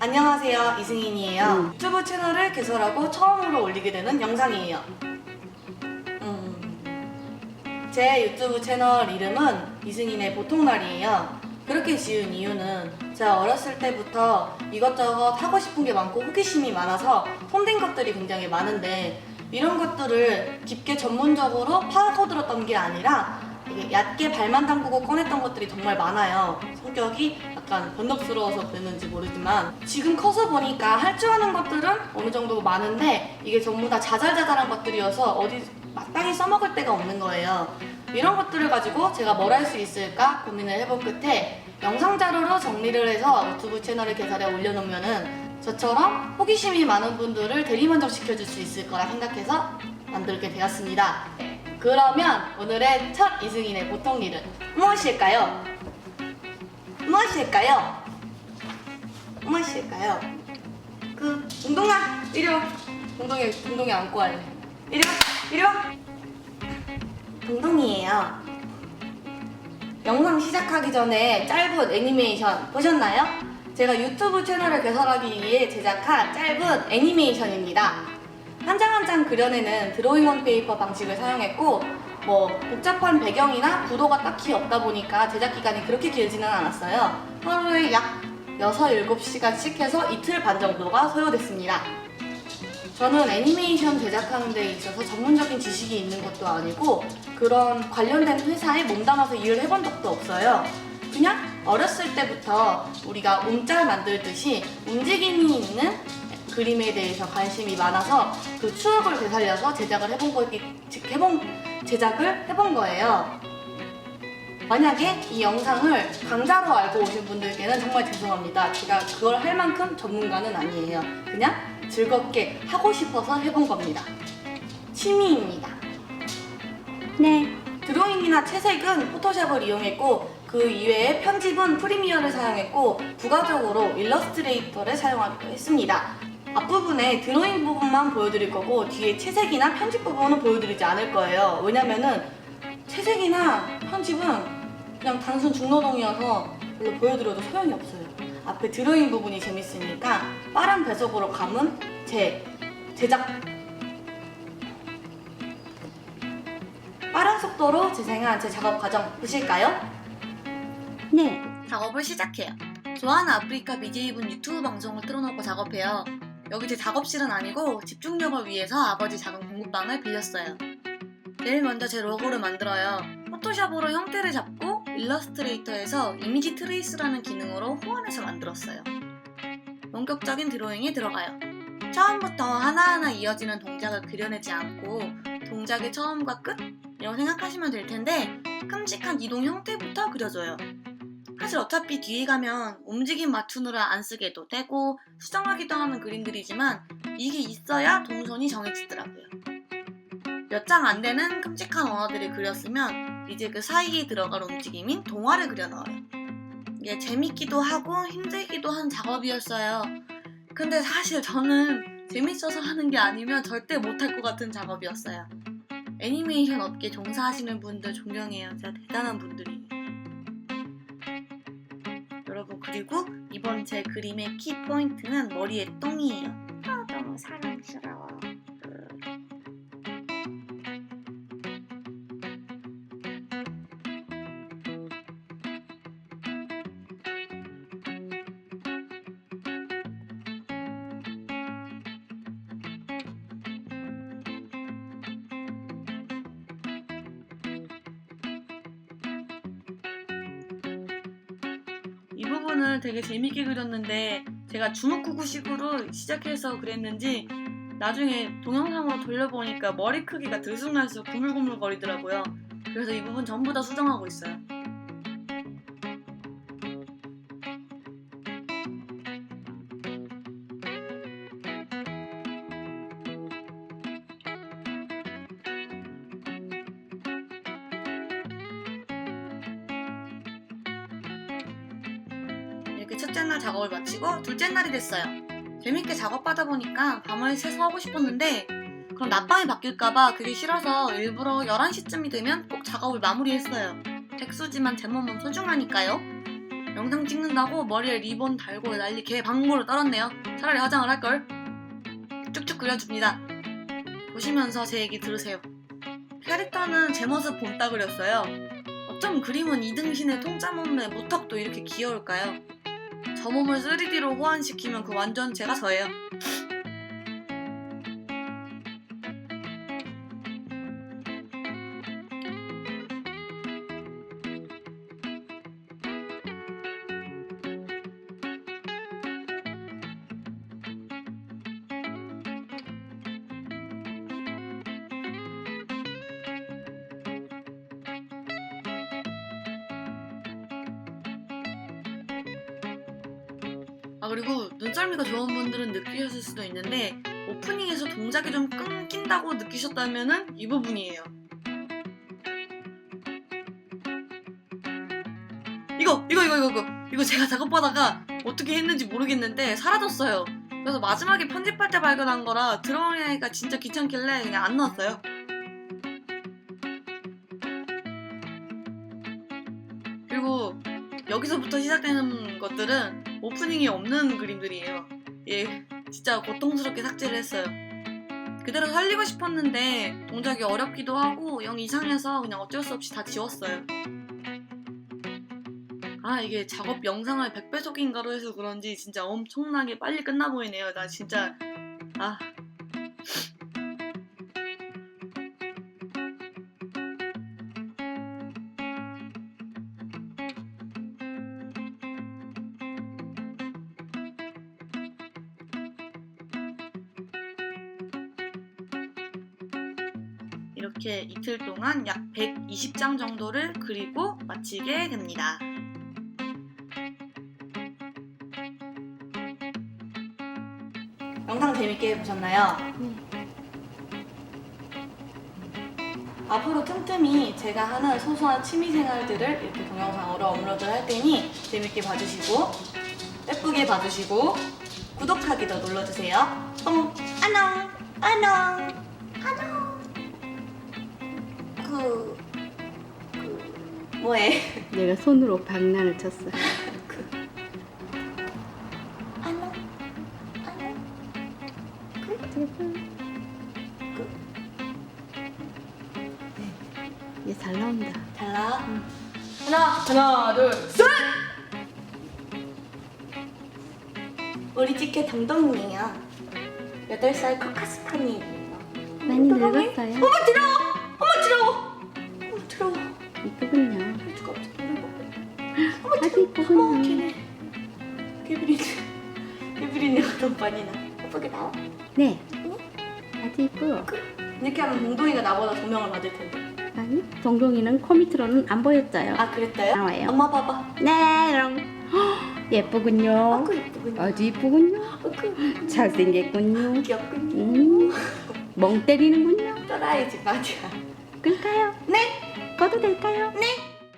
안녕하세요. 이승인이에요. 유튜브 채널을 개설하고 처음으로 올리게 되는 영상이에요. 음, 제 유튜브 채널 이름은 이승인의 보통날이에요. 그렇게 지은 이유는 제가 어렸을 때부터 이것저것 하고 싶은 게 많고 호기심이 많아서 손댄 것들이 굉장히 많은데 이런 것들을 깊게 전문적으로 파고들었던 게 아니라 이게 얕게 발만 담그고 꺼냈던 것들이 정말 많아요. 성격이 약간 번덕스러워서 그랬는지 모르지만 지금 커서 보니까 할 줄 아는 것들은 어느 정도 많은데 이게 전부 다 자잘자잘한 것들이어서 어디 마땅히 써먹을 데가 없는 거예요. 이런 것들을 가지고 제가 뭘 할 수 있을까 고민을 해본 끝에 영상 자료로 정리를 해서 유튜브 채널을 개설해 올려놓으면은 저처럼 호기심이 많은 분들을 대리만족 시켜줄 수 있을 거라 생각해서 만들게 되었습니다. 그러면 오늘의 첫 이승인의 보통 일은 무엇일까요? 무엇일까요? 무엇일까요? 그 동동아 이리 와. 동동이 동동이 안고 할래. 이리 와. 이리 와. 동동이에요. 영상 시작하기 전에 짧은 애니메이션 보셨나요? 제가 유튜브 채널을 개설하기 위해 제작한 짧은 애니메이션입니다. 한 장 한 장 그려내는 드로잉 온 페이퍼 방식을 사용했고 뭐 복잡한 배경이나 구도가 딱히 없다 보니까 제작 기간이 그렇게 길지는 않았어요. 하루에 약 6, 7시간씩 해서 이틀 반 정도가 소요됐습니다. 저는 애니메이션 제작하는 데 있어서 전문적인 지식이 있는 것도 아니고 그런 관련된 회사에 몸담아서 일을 해본 적도 없어요. 그냥 어렸을 때부터 우리가 움짤 만들듯이 움직임이 있는 그림에 대해서 관심이 많아서 그 추억을 되살려서 제작을 해본 거기 즉 해본 제작을 해본 거예요. 만약에 이 영상을 강좌로 알고 오신 분들께는 정말 죄송합니다. 제가 그걸 할 만큼 전문가는 아니에요. 그냥 즐겁게 하고 싶어서 해본 겁니다. 취미입니다. 네. 드로잉이나 채색은 포토샵을 이용했고 그 이외에 편집은 프리미어를 사용했고 부가적으로 일러스트레이터를 사용하기도 했습니다. 앞부분에 드로잉 부분만 보여드릴 거고 뒤에 채색이나 편집 부분은 보여드리지 않을 거예요. 왜냐면은 채색이나 편집은 그냥 단순 중노동이어서 별로 보여드려도 소용이 없어요. 앞에 드로잉 부분이 재밌으니까 빠른 배속으로 감은 제 제작 빠른 속도로 재생한 제 작업 과정 보실까요? 네. 작업을 시작해요. 좋아하는 아프리카 BJ분 유튜브 방송을 틀어놓고 작업해요. 여기 제 작업실은 아니고 집중력을 위해서 아버지 작은 공부방을 빌렸어요. 제일 먼저 제 로고를 만들어요. 포토샵으로 형태를 잡고 일러스트레이터에서 이미지 트레이스라는 기능으로 호환해서 만들었어요. 본격적인 드로잉에 들어가요. 처음부터 하나하나 이어지는 동작을 그려내지 않고 동작의 처음과 끝? 이라고 생각하시면 될 텐데 큼직한 이동 형태부터 그려줘요. 사실 어차피 뒤에 가면 움직임 맞추느라 안 쓰게도 되고 수정하기도 하는 그림들이지만 이게 있어야 동선이 정해지더라고요. 몇 장 안 되는 끔찍한 언어들을 그렸으면 이제 그 사이에 들어갈 움직임인 동화를 그려 넣어요. 이게 재밌기도 하고 힘들기도 한 작업이었어요. 근데 사실 저는 재밌어서 하는 게 아니면 절대 못할 것 같은 작업이었어요. 애니메이션 업계 종사하시는 분들 존경해요. 진짜 대단한 분들이에요. 여러분 그리고 이번 제 그림의 키 포인트는 머리에 똥이에요. 아 너무 사랑스러워. 부분을 되게 재밌게 그렸는데 제가 주먹구구식으로 시작해서 그랬는지 나중에 동영상으로 돌려보니까 머리 크기가 들쑥날쑥 구물구물 거리더라고요. 그래서 이 부분 전부 다 수정하고 있어요. 첫째 날 작업을 마치고 둘째 날이 됐어요. 재밌게 작업하다 보니까 밤을 새서 하고 싶었는데 그럼 낮밤이 바뀔까봐 그게 싫어서 일부러 11시쯤이 되면 꼭 작업을 마무리했어요. 백수지만 제 몸은 소중하니까요. 영상 찍는다고 머리에 리본 달고 난리 개 방구를 떨었네요. 차라리 화장을 할걸. 쭉쭉 그려줍니다. 보시면서 제 얘기 들으세요. 캐릭터는 제 모습 본따 그렸어요. 어쩜 그림은 이등신의 통짜 몸매 무턱도 이렇게 귀여울까요? 저 몸을 3D로 호환시키면 그 완전 제가 저예요. 아 그리고 눈썰미가 좋은 분들은 느끼셨을 수도 있는데 오프닝에서 동작이 좀 끊긴다고 느끼셨다면은 이 부분이에요. 이거 이거 이거 이거 이거 이거 제가 작업하다가 어떻게 했는지 모르겠는데 사라졌어요. 그래서 마지막에 편집할 때 발견한 거라 들어가기가 진짜 귀찮길래 그냥 안 넣었어요. 그리고 여기서부터 시작되는 것들은 오프닝이 없는 그림들이에요. 예, 진짜 고통스럽게 삭제를 했어요. 그대로 살리고 싶었는데 동작이 어렵기도 하고 영 이상해서 그냥 어쩔 수 없이 다 지웠어요. 아 이게 작업 영상을 100배속인가로 해서 그런지 진짜 엄청나게 빨리 끝나 보이네요. 나 진짜 아 이렇게 이틀 동안 약 120장 정도를 그리고 마치게 됩니다. 영상 재밌게 보셨나요? 네. 앞으로 틈틈이 제가 하는 소소한 취미생활들을 이렇게 동영상으로 업로드 할 테니 재밌게 봐주시고 예쁘게 봐주시고 구독하기도 눌러주세요. 똥 안녕 안녕 안녕 뭐해? 내가 손으로 방란을 쳤어. 그 안녕 안녕 얘 잘 나온다. 달라 하나 하나 둘 셋 우리 집게 담동이에요 8살 코카스파니예요 많이? 늙었어요. 어머 들어 어머. 걔네 개브리는 개브리는 어떤 반이나 예쁘게 나와 네. 아주 이쁘. 이렇게 하면 동동이가 나보다 조명을 받을 텐데 아니, 동동이는 코미트로는 안 보였어요. 아 그랬어요? 나와요. 엄마 봐봐 네, 그럼. 예쁘군요. 아그 예쁘군요 아주 이쁘군요. 아그 잘생겼군요. 귀엽군요 음, 멍 때리는군요. 떠나야지 맞아 끌까요? 네 꺼도 될까요? 네.